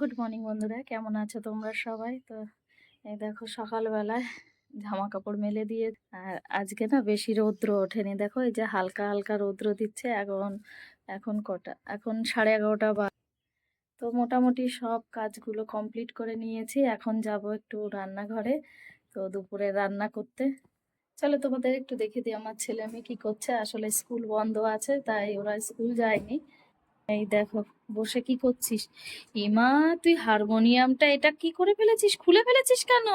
Good morning বন্ধুরা। কেমন আছো তোমরা সবাই? তো এই দেখো, সকালবেলায় জামা কাপড় মেলে দিয়ে, আর আজকে না বেশি রৌদ্র ওঠেনি। দেখো, এই যে হালকা হালকা রৌদ্র দিচ্ছে, এখন এখন কটা? এখন সাড়ে এগারোটা বা, তো মোটামুটি সব কাজগুলো কমপ্লিট করে নিয়েছি। এখন যাব একটু রান্নাঘরে, তো দুপুরে রান্না করতে। চলো তোমাদের একটু দেখে দিই, আমার ছেলে মেয়ে কি করছে? আসলে স্কুল বন্ধ আছে, তাই ওরা স্কুল যায়নি। এই দেখো, বসে কি করছিস? ইমা, তুই হারমোনিয়ামটা এটা কি করে ফেলেছিস? খুলে ফেলেছিস কেন?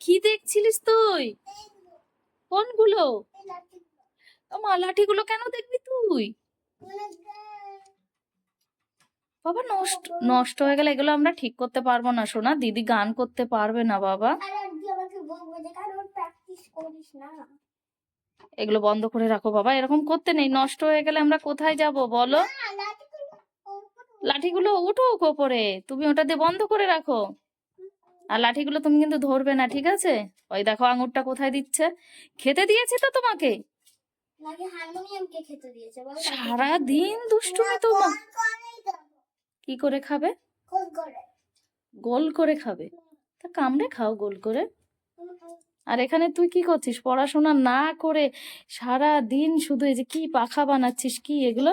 কি দেখছিলিস তুই? কোনগুলো? মা লাঠিগুলো কেন দেখবি তুই? বাবা, নষ্ট নষ্ট হয়ে গেলে এগুলো আমরা ঠিক করতে পারব না, সোনা। দিদি গান করতে পারবে না, বাবা। এগুলো বন্ধ করে রাখো বাবা এরকম করতে নেই নষ্ট হয়ে গেলে আমরা কোথায় যাব বলো? লাঠিগুলো উঠুক ওপরে তুমি ওটা দিয়ে বন্ধ করে রাখো। আর লাঠিগুলো তুমি কিন্তু ধরবে না ঠিক আছে? ওই দেখো আঙুরটা কোথায় দিচ্ছে। খেতে দিয়েছি তো তোমাকে? সারা দিন দুষ্টুমি তো কি করে খাবে? গোল করে খাবে? তা কামড়ে খাও গোল করে। আর এখানে তুই কি করছিস? পড়াশোনা না করে সারা দিন শুধু এই যে কি পাখা বানাচ্ছিস কি এগুলো?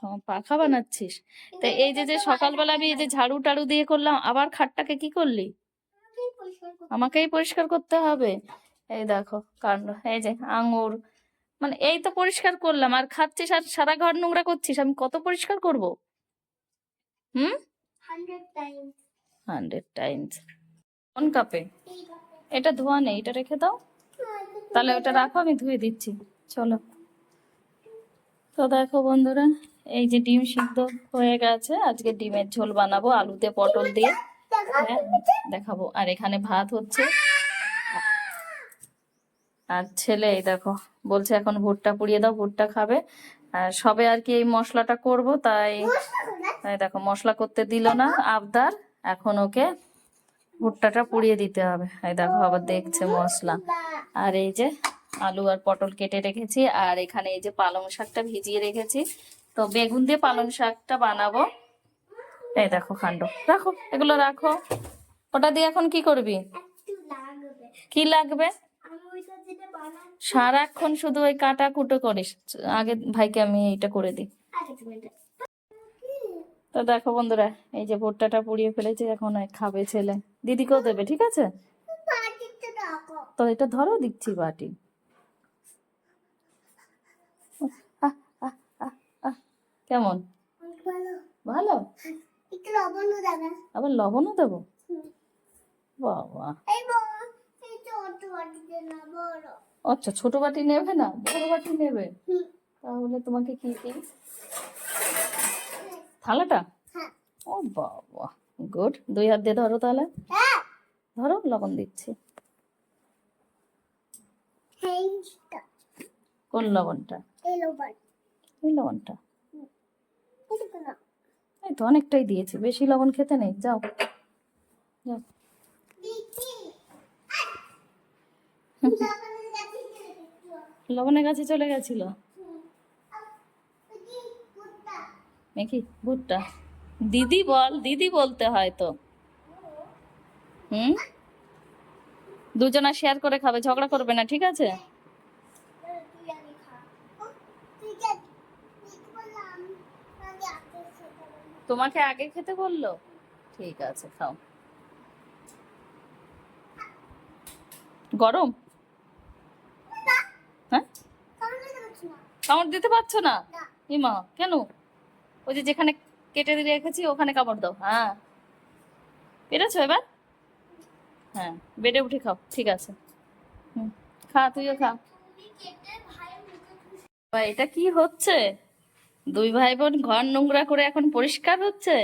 হ্যাঁ, পাখা বানাচ্ছিস? তো এই যে যে সকালবেলা আমি এই যে ঝাড়ু টাড়ু দিয়ে করলাম আবার খাটটাকে কি করলি? আমাকেই পরিষ্কার করতে আমাকেই পরিষ্কার করতে হবে? এই দেখো কাণ্ড এই যে আঙুর মানে এই তো পরিষ্কার করলাম। আর খাচ্ছিস আর সারা ঘর নোংরা করছিস আমি কত পরিষ্কার করব? হুম? হান্ড্রেড টাইমস হান্ড্রেড টাইমস কোন কাপে? এটা ধোয়া নেই এটা রেখে দাও। তাহলে ওটা রাখো আমি ধুয়ে দিচ্ছি। চলো। তো দেখো বন্ধুরা এই যে ডিম সিদ্ধ হয়ে গেছে। আজকে ডিমের ঝোল বানাবো আলুতে পটল দিয়ে। হ্যাঁ, দেখাবো। আর এখানে ভাত হচ্ছে। আর ছেলে এই দেখো বলছে এখন ভুট্টা পুড়িয়ে দাও ভুট্টা খাবে। আর সবে আর কি এই মশলাটা করব তাই তাই দেখো মশলা করতে দিল না আবদার। এখন ওকে ভুট্টাটা পুড়িয়ে দিতে হবে। এই দেখো আবার দেখছে মশলা। আর এই যে আলু আর পটল কেটে রেখেছি, আর এখানে এই যে পালং শাকটা ভিজিয়ে রেখেছি। তো বেগুন দিয়ে পালং শাকটা বানাবো। এই দেখো কাণ্ড রাখো, এগুলো রাখো। ওটা দিয়ে এখন কি করবি? কি লাগবে? সারাক্ষণ শুধু ওই কাটা কুটো করিস। আগে ভাইকে আমি এইটা করে দিই। তো দেখো বন্ধুরা, এই যে ভুট্টাটা পুড়িয়ে ফেলেছে, এখন খাবে ছেলে। দিদিকেও দেবে, ঠিক আছে? তো এটা ধরো, দিচ্ছি বাটি। কেমন? ভালো? আবার লবণও দেবো? বাবা। আচ্ছা ছোট বাটি নেবে না? বড় বাটি নেবে? তাহলে তোমাকে কি কি থালাটা? হ্যাঁ। ও বাবা। গুড। দুই হাত দিয়ে ধরো তাহলে। হ্যাঁ। ধরো লবণ দিচ্ছি। কোন লবণটা? এই লবণটা। এই তো অনেকটাই দিয়েছি। বেশি লবণ খেতে নেই। যাও। যাও। দিদি লবণের কাছে চলে গেছিল? নাকি? ভুট্টা। দিদি বল দিদি বলতে হয় তো। হুম? দুজনা শেয়ার করে খাবে ঝগড়া করবে না ঠিক আছে? তোমাকে আগে খেতে বলল? ঠিক আছে খাও। গরম? হ্যাঁ? কামড় দিতে পারছ না। ইমা কেন? ওই যে যেখানে কেটে দিয়ে রেখেছি, ওখানে কামড় দাও। হ্যাঁ। পেরেছ এবার? হ্যাঁ বেডে উঠে খাও, ঠিক আছে। হুম, খা, তুইও খা। এটা কি হচ্ছে? দুই ভাই বোন ঘর নোংরা করে এখন পরিষ্কার হচ্ছে?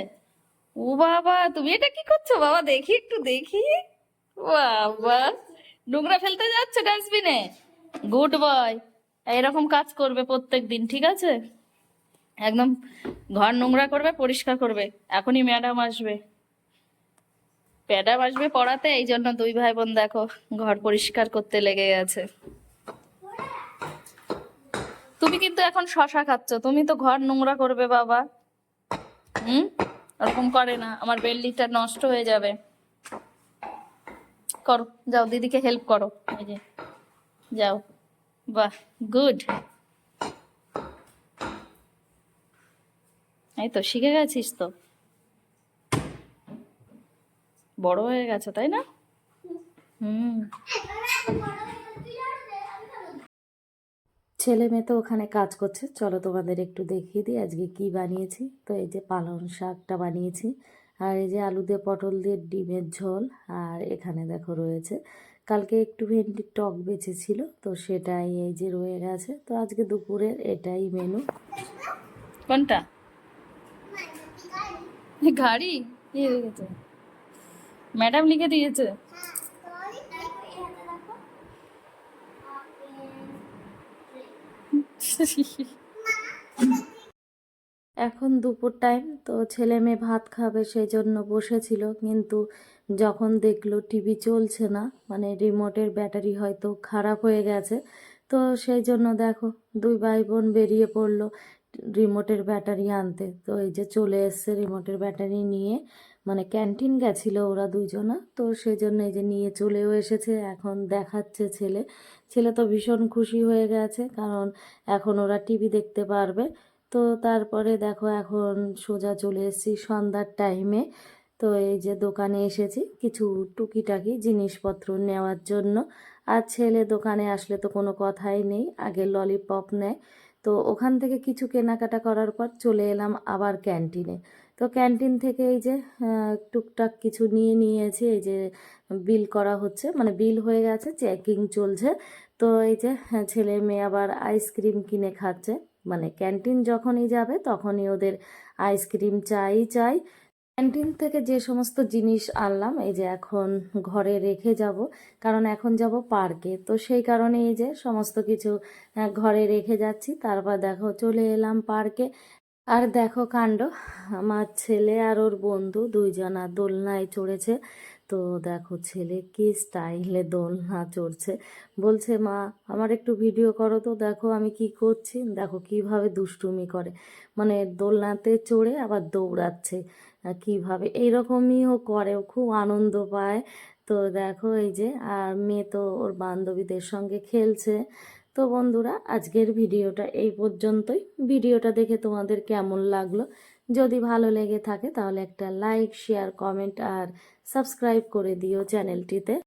ও বাবা, তুমি এটা কি করছ? বাবা, দেখি, একটু দেখি। বাবা, নোংরা ফেলতে যাচ্ছে ডাস্টবিনে? গুড বয়, এরকম কাজ করবে প্রত্যেক দিন ঠিক আছে? একদম ঘর নোংরা করবে, পরিষ্কার করবে। এখনই ম্যাডাম আসবে। ম্যাডাম আসবে পড়াতে, এই জন্য দুই ভাই বোন দেখো ঘর পরিষ্কার করতে লেগে গেছে। তুমি কিন্তু এখন শশা খাচ্ছ, তুমি তো ঘর নোংরা করবে বাবা। হুম? ওরকম করে না, আমার বেল্লিটা নষ্ট হয়ে যাবে। করো, যাও, দিদিকে হেল্প করো। এই যে, যাও। বাহ গুড এই তো শিখে গেছিস তো? বড় হয়ে গেছে তাই না? হুম। ছেলে মেয়ে তো ওখানে কাজ করছে চলো তোমাদের একটু দেখিয়ে দিই আজকে কি বানিয়েছি। তো এই যে পালং শাকটা বানিয়েছি আর এই যে আলু দিয়ে পটল দিয়ে ডিমের ঝোল আর এখানে দেখো রয়েছে কালকে একটু ভেন্ডির টক বেঁচেছিল তো সেটাই এই যে রয়ে গেছে। তো আজকে দুপুরের এটাই মেনু কোনটা? গাড়ি? হয়ে ম্যাডাম লিখে দিয়েছে। এখন দুপুর টাইম, তো ছেলে মেয়ে ভাত খাবে সেই জন্য বসেছিল, কিন্তু যখন দেখল টিভি চলছে না মানে রিমোটের ব্যাটারি হয়তো খারাপ হয়ে গেছে, তো সেই জন্য দেখো দুই ভাই বোন বেরিয়ে পড়ল। রিমোটের ব্যাটারি আনতে। তো এই যে চলে এসছে রিমোটের ব্যাটারি নিয়ে। মানে ক্যান্টিন গেছিল ওরা দুইজনা তো সেই জন্য এই যে নিয়ে চলেও এসেছে। এখন দেখাচ্ছে ছেলে। ছেলে তো ভীষণ খুশি হয়ে গেছে। কারণ এখন ওরা টিভি দেখতে পারবে। তো তারপরে দেখো এখন সোজা চলে এসেছি সন্ধ্যার টাইমে তো এই যে দোকানে এসেছি কিছু টুকিটাকি জিনিসপত্র নেওয়ার জন্য। আর ছেলে দোকানে আসলে তো কোনো কথাই নেই। আগে ললিপপ নেয়। তো ওখান থেকে কিছু কেনাকাটা করার পর চলে এলাম আবার ক্যান্টিনে। তো ক্যান্টিন থেকে এই যে টুকটাক কিছু নিয়ে নিয়েছি এই যে বিল করা হচ্ছে মানে বিল হয়ে গেছে চেকিং চলছে। তো এই যে হ্যাঁ, ছেলে মেয়ে আবার আইসক্রিম কিনে খাচ্ছে। মানে ক্যান্টিন যখনই যাবে তখনই ওদের আইসক্রিম চাই চাই। ক্যান্টিন থেকে যে সমস্ত জিনিস আনলাম, এই যে এখন ঘরে রেখে যাব, কারণ এখন যাব পার্কে। তো সেই কারণে এই যে সমস্ত কিছু ঘরে রেখে যাচ্ছি। তারপর দেখো চলে এলাম পার্কে। আর দেখো কাণ্ড, আমার ছেলে আর ওর বন্ধু দুইজনা দোলনায় চড়েছে। তো দেখো ছেলে কি স্টাইলে দোলনা চড়ছে। বলছে, মা, আমার একটু ভিডিও করো তো, দেখো আমি কি করছি। দেখো কীভাবে দুষ্টুমি করে। মানে দোলনাতে চড়ে আবার দৌড়াচ্ছে। কীভাবে? ও করে খুব আনন্দ পায়। তো দেখো এই যে, আর মেয়ে তো ওর বান্ধবীদের সঙ্গে খেলছে। তো বন্ধুরা, আজকের ভিডিওটা এই পর্যন্তই। ভিডিওটা দেখে তোমাদের কেমন লাগল? যদি ভালো লেগে থাকে তাহলে একটা লাইক, শেয়ার, কমেন্ট আর সাবস্ক্রাইব করে দিও চ্যানেলটিতে।